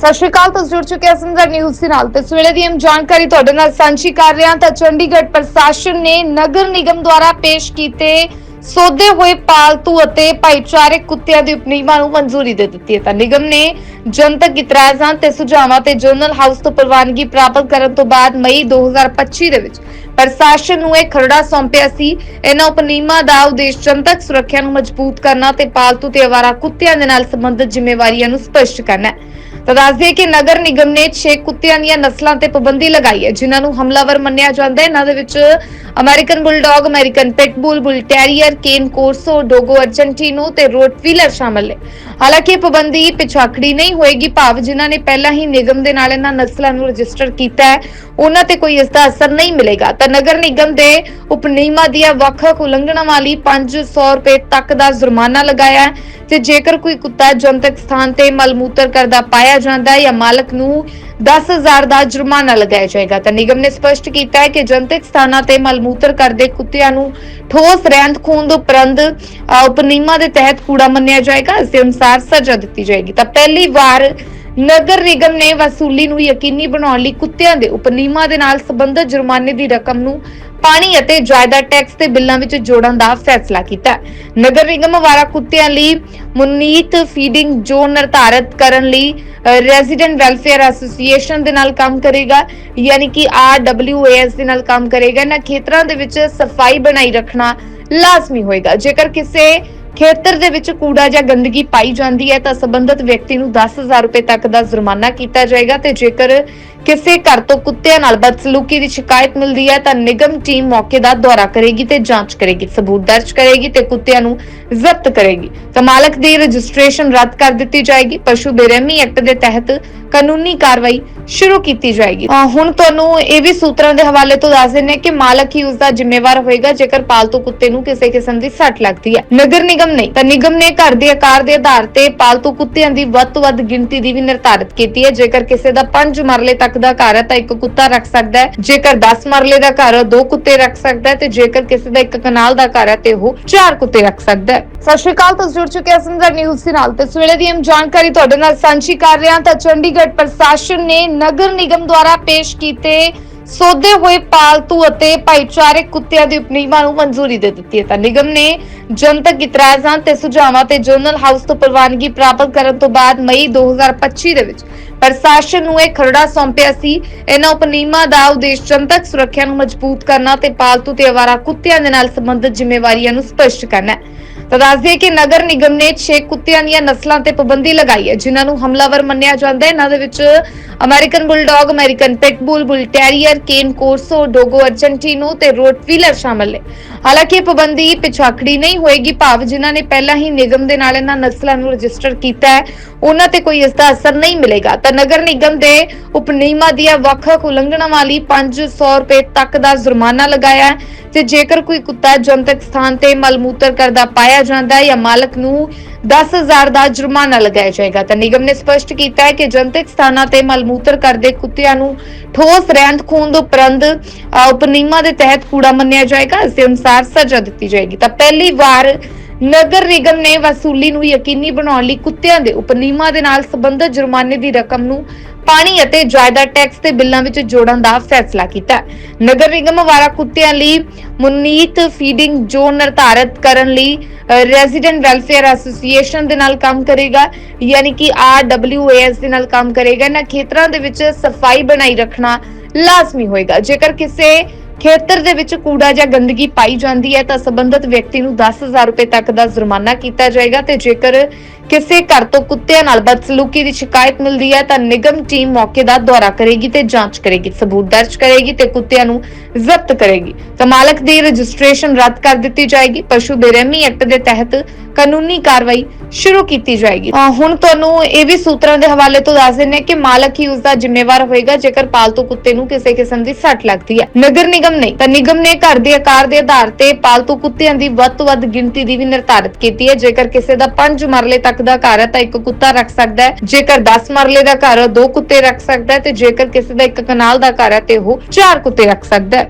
ਸਤਿ ਸ਼੍ਰੀ ਅਕਾਲ, ਤੁਸੀਂ ਜੁੜ ਚੁੱਕੇ ਹੋ ਨਿਊਜ਼ ਦੇ ਨਾਲ। ਤੇ ਇਸ ਦੀ ਅਹਿਮ ਜਾਣਕਾਰੀ ਤੁਹਾਡੇ ਨਾਲ ਸਾਂਝੀ ਕਰ ਰਹੇ ਹਾਂ ਤਾਂ ਚੰਡੀਗੜ੍ਹ ਪ੍ਰਸ਼ਾਸਨ ਨੇ ਨਗਰ ਨਿਗਮ ਦੁਆਰਾ ਪੇਸ਼ ਕੀਤੇ ਸੋਧੇ ਹੋਏ ਪਾਲਤੂ ਅਤੇ ਭਾਈਚਾਰਕ ਕੁੱਤਿਆਂ ਦੀ ਉਪਨੀਮਾ ਨੂੰ ਮਨਜ਼ੂਰੀ ਦੇ ਦਿੱਤੀ ਹੈ। ਤਾਂ ਨਿਗਮ ਨੇ ਜਨਤਕ ਇਤਰਾਜ਼ਾਂ ਤੇ ਸੁਝਾਵਾਂ ਤੇ ਜਰਨਲ ਹਾਊਸ ਤੋਂ ਪ੍ਰਵਾਨਗੀ ਪ੍ਰਾਪਤ ਕਰਨ ਤੋਂ ਬਾਅਦ ਮਈ 2025 ਦੇ ਵਿੱਚ ਪ੍ਰਸ਼ਾਸਨ ਨੂੰ ਇਹ ਖਰੜਾ ਸੌਂਪਿਆ ਸੀ। ਇਹਨਾਂ ਉਪਨੀਮਾ ਦਾ ਉਦੇਸ਼ ਜਨਤਕ ਸੁਰੱਖਿਆ ਨੂੰ ਮਜ਼ਬੂਤ ਕਰਨਾ ਤੇ ਪਾਲਤੂ ਤੇ ਅਵਾਰਾ ਕੁੱਤਿਆਂ ਦੇ ਨਾਲ ਸੰਬੰਧਿਤ ਜ਼ਿੰਮੇਵਾਰੀਆਂ ਨੂੰ ਸਪਸ਼ਟ ਕਰਨਾ ਹੈ। ਤਾਂ ਦੱਸ ਦਈਏ ਕਿ ਨਗਰ ਨਿਗਮ ਨੇ 6 ਕੁੱਤਿਆਂ ਦੀਆਂ ਨਸਲਾਂ ਤੇ ਪਾਬੰਦੀ ਲਗਾਈ ਹੈ, ਜਿਨ੍ਹਾਂ ਨੂੰ ਹਮਲਾਵਰ ਮੰਨਿਆ ਜਾਂਦਾ ਹੈ। ਇਹਨਾਂ ਦੇ ਵਿੱਚ American bulldog, American pitbull bull terrier cane corso, dogo argentino ਤੇ ਰੋਟਵੀਲਰ ਸ਼ਾਮਲ ਨੇ। ਹਾਲਾਂਕਿ ਇਹ ਪਾਬੰਦੀ ਪਿਛਾਖੜੀ ਨਹੀਂ ਹੋਏਗੀ ਭਾਵ ਜਿਨ੍ਹਾਂ ਨੇ ਪਹਿਲਾਂ ਹੀ ਨਿਗਮ ਦੇ ਨਾਲ ਇਹਨਾਂ ਨਸਲਾਂ ਨੂੰ ਰਜਿਸਟਰ ਕੀਤਾ ਹੈ, ਉਹਨਾਂ ਤੇ ਕੋਈ ਇਸ ਦਾ ਅਸਰ ਨਹੀਂ ਮਿਲੇਗਾ। ਤਾਂ ਨਗਰ ਨਿਗਮ ਦੇ ਉਪਨਿਯਮਾਂ ਦੀਆਂ ਵੱਖ-ਵੱਖ ਉਲੰਘਣਾ ਵਾਲੀ 500 ਰੁਪਏ ਤੱਕ ਦਾ ਜੁਰਮਾਨਾ ਲਗਾਇਆ ਹੈ ਤੇ ਜੇਕਰ ਕੋਈ ਕੁੱਤਾ ਜਨਤਕ ਸਥਾਨ ਤੇ ਮਲਮੂਤਰ ਕਰਦਾ ਪਾਇਆ ਜਾਂਦਾ ਹੈ ਜਾਂ ਮਾਲਕ ਨੂੰ 10000 ਦਾ ਜੁਰਮਾਨਾ ਲਗਾਇਆ ਜਾਏਗਾ। ਤਾਂ ਨਿਗਮ ਨੇ ਸਪਸ਼ਟ ਕੀਤਾ ਹੈ ਕਿ ਜਨਤਕ ਸਥਾਨਾਂ ਤੇ ਮਲਮੂਤਰ ਕਰਦੇ ਕੁੱਤਿਆਂ ਨੂੰ ਠੋਸ ਰਹਿੰਦ ਖੂੰਦ ਉਪਰੰਤ ਅ, ਉਪਨਿਯਮਾਂ ਦੇ ਤਹਿਤ ਕੂੜਾ ਮੰਨਿਆ ਜਾਏਗਾ। ਇਸ ਦੇ ਅਨੁਸਾਰ ਸਜ਼ਾ ਦਿੱਤੀ ਜਾਏਗੀ। ਤਾਂ ਪਹਿਲੀ ਵਾਰ ਨਗਰ ਨਿਗਮ ਨੇ ਵਸੂਲੀ ਨੂੰ ਯਕੀਨੀ ਬਣਾਉਣ ਲਈ ਕੁੱਤਿਆਂ ਦੇ ਉਪਨਿਯਮਾਂ ਦੇ ਨਾਲ ਸੰਬੰਧਿਤ ਜੁਰਮਾਨੇ ਦੀ ਰਕਮ ਨੂੰ ਪਾਣੀ ਅਤੇ ਜਾਇਦਾਦ ਟੈਕਸ ਦੇ ਬਿੱਲਾਂ ਵਿੱਚ ਜੋੜਨ ਦਾ ਫੈਸਲਾ ਕੀਤਾ ਹੈ। ਨਗਰ ਨਿਗਮ ਅਵਾਰਾ ਕੁੱਤਿਆਂ ਲਈ ਮੁਨੀਤ ਫੀਡਿੰਗ ਜ਼ੋਨ ਨਿਰਧਾਰਤ ਕਰਨ ਲਈ ਰੈਜ਼ੀਡੈਂਟ ਵੈਲਫੇਅਰ ਐਸੋਸੀਏਸ਼ਨ ਦੇ ਨਾਲ ਕੰਮ ਕਰੇਗਾ, ਯਾਨੀ ਕਿ ਆਰਡਬਲਯੂਏਐਸ ਦੇ ਨਾਲ ਕੰਮ ਕਰੇਗਾ ਇਹਨਾਂ ਖੇਤਰਾਂ ਦੇ ਵਿੱਚ ਸਫ਼ਾਈ ਬਣਾਈ ਰੱਖਣਾ ਲਾਜ਼ਮੀ ਹੋਏਗਾ ਜੇਕਰ ਕਿਸੇ ਖੇਤਰ ਦੇ ਵਿੱਚ ਕੂੜਾ ਜਾਂ ਗੰਦਗੀ ਪਾਈ ਜਾਂਦੀ ਹੈ ਤਾਂ ਸੰਬੰਧਿਤ ਵਿਅਕਤੀ ਨੂੰ 10000 ਰੁਪਏ ਤੱਕ ਦਾ ਜੁਰਮਾਨਾ ਕੀਤਾ ਜਾਏਗਾ ਤੇ ਜੇਕਰ ਕਿਸੇ ਘਰ ਤੋਂ ਕੁੱਤਿਆਂ ਨਾਲ ਬਦਸਲੂਕੀ ਦੀ ਸ਼ਿਕਾਇਤ ਮਿਲਦੀ ਹੈ ਤਾਂ ਨਿਗਮ ਟੀਮ ਮੌਕੇ ਦਾ ਦੌਰਾ ਕਰੇਗੀ ਤੇ ਜਾਂਚ ਕਰੇਗੀ, ਸਬੂਤ ਦਰਜ ਕਰੇਗੀ ਤੇ ਕੁੱਤਿਆਂ ਨੂੰ ਜ਼ਬਤ ਕਰੇਗੀ। ਤਾਂ ਮਾਲਕ ਦੀ ਰਜਿਸਟ੍ਰੇਸ਼ਨ ਰੱਦ ਕਰ ਦਿੱਤੀ ਜਾਏਗੀ। ਪਸ਼ੂ ਬੇਰਹਿਮੀ ਐਕਟ ਦੇ ਤਹਿਤ ਕਾਨੂੰਨੀ ਕਾਰਵਾਈ ਸ਼ੁਰੂ ਕੀਤੀ ਜਾਏਗੀ। ਹੁਣ ਤੁਹਾਨੂੰ ਇਹ ਵੀ ਸੂਤਰਾਂ ਦੇ ਹਵਾਲੇ ਤੋਂ ਦੱਸ ਦਿੰਨੇ ਕਿ ਮਾਲਕ ਹੀ ਉਸ ਦਾ ਜ਼ਿੰਮੇਵਾਰ ਹੋਏਗਾ, ਜੇਕਰ ਪਾਲਤੂ ਕੁੱਤੇ ਨੂੰ ਕਿਸੇ ਕਿਸਮ ਦੀ ਸੱਟ ਲੱਗਦੀ ਹੈ। ਨਗਰ ਨਿਗਮ ਨਹੀਂ ਤਾਂ ਨਿਗਮ ਨੇ ਘਰ ਦੇ ਆਕਾਰ ਦੇ ਆਧਾਰ ਤੇ ਪਾਲਤੂ ਕੁੱਤਿਆਂ ਦੀ ਵੱਧ ਤੋਂ ਵੱਧ ਗਿਣਤੀ ਦੀ ਵੀ ਨਿਰਧਾਰਿਤ ਕੀਤੀ ਹੈ। ਜੇਕਰ ਕਿਸੇ ਦਾ 5 ਮਰਲੇ ਤੱਕ ਦਾ ਘਰ ਹੈ, ਤਾਂ ਇੱਕ ਕੁੱਤਾ ਰੱਖ ਸਕਦਾ ਹੈ। ਜੇਕਰ 10 ਮਰਲੇ ਦਾ ਘਰ ਹੈ, ਦੋ ਕੁੱਤੇ ਰੱਖ ਸਕਦਾ ਹੈ ਤੇ ਜੇਕਰ ਕਿਸੇ ਦਾ ਇੱਕ ਕਨਾਲ ਦਾ ਘਰ ਹੈ, ਤੇ ਉਹ ਚਾਰ ਕੁੱਤੇ ਰੱਖ ਸਕਦਾ ਹੈ। ਸਤਿ ਸ਼੍ਰੀ ਅਕਾਲ, ਤੁਸੀਂ ਜੁੜ ਚੁੱਕੇ ਹੋ ਸੰਦਰ ਨਿਊਜ਼ ਦੇ ਨਾਲ। ਤੇ ਇਸ ਵੇਲੇ ਦੀ ਅਹਿਮ ਜਾਣਕਾਰੀ ਤੁਹਾਡੇ ਨਾਲ ਸਾਂਝੀ ਕਰ ਰਹੇ ਹਾਂ। ਤਾਂ ਚੰਡੀਗੜ੍ਹ ਪ੍ਰਸ਼ਾਸਨ ਨੇ ਨਗਰ ਨਿਗਮ ਦੁਆਰਾ ਪੇਸ਼ ਕੀਤੇ ਸੋਧੇ ਹੋਏ ਪਾਲਤੂ ਅਤੇ ਭਾਈਚਾਰਕ ਕੁੱਤਿਆਂ ਦੀ ਉਪਨੀਮਾ ਨੂੰ ਮਨਜ਼ੂਰੀ ਦੇ ਦਿੱਤੀ ਹੈ। ਤਾਂ ਨਿਗਮ ਨੇ ਜਨਤਕ ਇਤਰਾਜ਼ਾਂ ਤੇ ਸੁਝਾਵਾਂ ਤੇ ਜਰਨਲ ਹਾਊਸ ਤੋਂ ਪ੍ਰਵਾਨਗੀ ਪ੍ਰਾਪਤ ਕਰਨ ਤੋਂ ਬਾਅਦ ਮਈ 2025 ਦੇ ਵਿੱਚ ਪ੍ਰਸ਼ਾਸਨ ਨੂੰ ਇਹ ਖਰੜਾ ਸੌਂਪਿਆ ਸੀ। ਇਹਨਾਂ ਉਪਨੀਮਾ ਦਾ ਉਦੇਸ਼ ਜਨਤਕ ਸੁਰੱਖਿਆ ਨੂੰ ਮਜ਼ਬੂਤ ਕਰਨਾ ਤੇ ਪਾਲਤੂ ਤੇ ਅਵਾਰਾ ਕੁੱਤਿਆਂ ਦੇ ਨਾਲ ਸੰਬੰਧਿਤ ਜ਼ਿੰਮੇਵਾਰੀਆਂ ਨੂੰ ਸਪਸ਼ਟ ਕਰਨਾ ਹੈ। ਤਾਂ ਦੱਸ ਦਈਏ ਕਿ ਨਗਰ ਨਿਗਮ ਨੇ 6 ਕੁੱਤਿਆਂ ਦੀਆਂ ਨਸਲਾਂ ਤੇ ਪਾਬੰਦੀ ਲਗਾਈ ਹੈ, ਜਿਨ੍ਹਾਂ ਨੂੰ ਹਮਲਾਵਰ ਮੰਨਿਆ ਜਾਂਦਾ ਹੈ। ਇਹਨਾਂ ਦੇ ਵਿੱਚ American bulldog, American pitbull, bull terrier, cane corso, dogo argentino ਤੇ ਰੋਟਵੀਲਰ ਸ਼ਾਮਲ ਨੇ। ਹਾਲਾਂਕਿ ਇਹ ਪਾਬੰਦੀ ਪਿਛਾਖੜੀ ਨਹੀਂ ਹੋਏਗੀ, ਭਾਵ ਜਿਨ੍ਹਾਂ ਨੇ ਪਹਿਲਾਂ ਹੀ ਨਿਗਮ ਦੇ ਨਾਲ ਇਹਨਾਂ ਨਸਲਾਂ ਨੂੰ ਰਜਿਸਟਰ ਕੀਤਾ ਹੈ, ਉਹਨਾਂ ਤੇ ਕੋਈ ਇਸ ਦਾ ਅਸਰ ਨਹੀਂ ਮਿਲੇਗਾ। ਤਾਂ ਨਗਰ ਨਿਗਮ ਦੇ ਉਪਨਿਯਮਾਂ ਦੀਆਂ ਵੱਖ-ਵੱਖ ਉਲੰਘਣਾ ਵਾਲੀ 500 ਰੁਪਏ ਤੱਕ ਦਾ ਜੁਰਮਾਨਾ ਲਗਾਇਆ ਹੈ ਤੇ ਜੇਕਰ ਕੋਈ ਕੁੱਤਾ ਜਨਤਕ ਸਥਾਨ ਤੇ ਮਲਮੂਤਰ ਕਰਦਾ ਪਾਇਆ ਜਾਂਦਾ ਜਾਂ ਮਾਲਕ ਨੂੰ 10000 ਦਾ ਜੁਰਮਾਨਾ ਲਗਾਇਆ ਜਾਏਗਾ। ਤਾਂ ਨਿਗਮ ਨੇ ਸਪਸ਼ਟ ਕੀਤਾ ਹੈ ਕਿ ਜਨਤਕ ਸਥਾਨਾਂ ਤੇ ਮਲਮੂਤਰ ਕਰਦੇ ਕੁੱਤਿਆਂ ਨੂੰ ਠੋਸ ਰਹਿੰਦ ਖੂੰਦ ਉਪਰੰਤ ਉਪਨਿਯਮਾਂ ਦੇ ਤਹਿਤ ਕੂੜਾ ਮੰਨਿਆ ਜਾਏਗਾ। ਇਸ ਦੇ ਅਨੁਸਾਰ ਸਜ਼ਾ ਦਿੱਤੀ ਜਾਏਗੀ। ਤਾਂ ਪਹਿਲੀ ਵਾਰ ਨਗਰ ਨਿਗਮ ਨੇ ਵਸੂਲੀ ਨੂੰ ਯਕੀਨੀ ਬਣਾਉਣ ਲਈ ਕੁੱਤਿਆਂ ਦੇ ਉਪਨਿਯਮਾਂ ਦੇ ਨਾਲ ਸੰਬੰਧਿਤ ਜੁਰਮਾਨੇ ਦੀ ਰਕਮ ਨੂੰ ਪਾਣੀ ਅਤੇ ਜਾਇਦਾਦ ਟੈਕਸ ਦੇ ਬਿੱਲਾਂ ਵਿੱਚ ਜੋੜਨ ਦਾ ਫੈਸਲਾ ਕੀਤਾ ਨਗਰ ਨਿਗਮ ਅਵਾਰਾ ਕੁੱਤਿਆਂ ਲਈ ਮੁਨੀਤ ਫੀਡਿੰਗ ਜ਼ੋਨ ਨਿਰਧਾਰਤ ਕਰਨ ਲਈ ਰੈਜ਼ੀਡੈਂਟ ਵੈਲਫੇਅਰ ਐਸੋਸੀਏਸ਼ਨ ਦੇ ਨਾਲ ਕੰਮ ਕਰੇਗਾ, ਯਾਨੀ ਕਿ ਆਰਡਬਲਯੂਏਐਸ ਦੇ ਨਾਲ ਕੰਮ ਕਰੇਗਾ। ਇਹਨਾਂ ਖੇਤਰਾਂ ਦੇ ਵਿੱਚ ਸਫ਼ਾਈ ਬਣਾਈ ਰੱਖਣਾ ਲਾਜ਼ਮੀ ਹੋਏਗਾ। ਜੇਕਰ ਕਿਸੇ ਖੇਤਰ ਦੇ ਵਿੱਚ ਕੂੜਾ ਜਾਂ ਗੰਦਗੀ ਪਾਈ ਜਾਂਦੀ ਹੈ, ਤਾਂ ਸੰਬੰਧਿਤ ਵਿਅਕਤੀ ਨੂੰ 10000 ਰੁਪਏ ਤੱਕ ਦਾ ਜੁਰਮਾਨਾ ਕੀਤਾ ਜਾਏਗਾ ਤੇ ਜੇਕਰ ਕਿਸੇ ਘਰ ਤੋਂ ਕੁੱਤਿਆਂ ਨਾਲ ਬਦਸਲੂਕੀ ਦੀ ਸ਼ਿਕਾਇਤ ਮਿਲਦੀ ਹੈ ਤਾਂ ਨਿਗਮ ਟੀਮ ਮੌਕੇ ਦਾ ਦੌਰਾ ਕਰੇਗੀ ਤੇ ਜਾਂਚ ਕਰੇਗੀ, ਸਬੂਤ ਦਰਜ ਕਰੇਗੀ ਤੇ ਕੁੱਤਿਆਂ ਨੂੰ ਜ਼ਬਤ ਕਰੇਗੀ। ਤਾਂ ਮਾਲਕ ਦੀ ਰਜਿਸਟ੍ਰੇਸ਼ਨ ਰੱਦ ਕਰ ਦਿੱਤੀ ਜਾਏਗੀ। ਪਸ਼ੂ ਬੇਰਹਿਮੀ ਐਕਟ ਦੇ ਤਹਿਤ ਕਾਨੂੰਨੀ ਕਾਰਵਾਈ ਸ਼ੁਰੂ ਕੀਤੀ ਜਾਏਗੀ। ਅਹ ਹੁਣ ਤੁਹਾਨੂੰ ਇਹ ਵੀ ਸੂਤਰਾਂ ਦੇ ਹਵਾਲੇ ਤੋਂ ਦੱਸ ਦਿੰਨੇ ਕਿ ਮਾਲਕ ਹੀ ਉਸ ਦਾ ਜ਼ਿੰਮੇਵਾਰ ਹੋਏਗਾ, ਜੇਕਰ ਪਾਲਤੂ ਕੁੱਤੇ ਨੂੰ ਕਿਸੇ ਕਿਸਮ ਦੀ ਸੱਟ ਲੱਗਦੀ ਹੈ। ਨਗਰ ਨਿਗਮ ਨਹੀਂ, ਤਾਂ ਨਿਗਮ ਨੇ ਘਰ ਦੇ ਆਕਾਰ ਦੇ ਆਧਾਰ ਤੇ ਪਾਲਤੂ ਕੁੱਤਿਆਂ ਦੀ ਵੱਧ ਤੋਂ ਵੱਧ ਗਿਣਤੀ ਦੀ ਵੀ ਨਿਰਧਾਰਤ ਕੀਤੀ ਹੈ। ਜੇਕਰ ਕਿਸੇ ਦਾ 5 ਮਰਲੇ ਤੱਕ ਦਾ ਘਰ ਹੈ ਤਾਂ ਇੱਕ ਕੁੱਤਾ ਰੱਖ ਸਕਦਾ ਹੈ। ਜੇਕਰ 10 ਮਰਲੇ ਦਾ ਘਰ ਹੈ ਦੋ ਕੁੱਤੇ ਰੱਖ ਸਕਦਾ ਹੈ ਤੇ ਜੇਕਰ ਕਿਸੇ ਦਾ ਇੱਕ ਕਨਾਲ ਦਾ ਘਰ ਹੈ ਤੇ ਉਹ ਚਾਰ ਕੁੱਤੇ ਰੱਖ ਸਕਦਾ ਹੈ।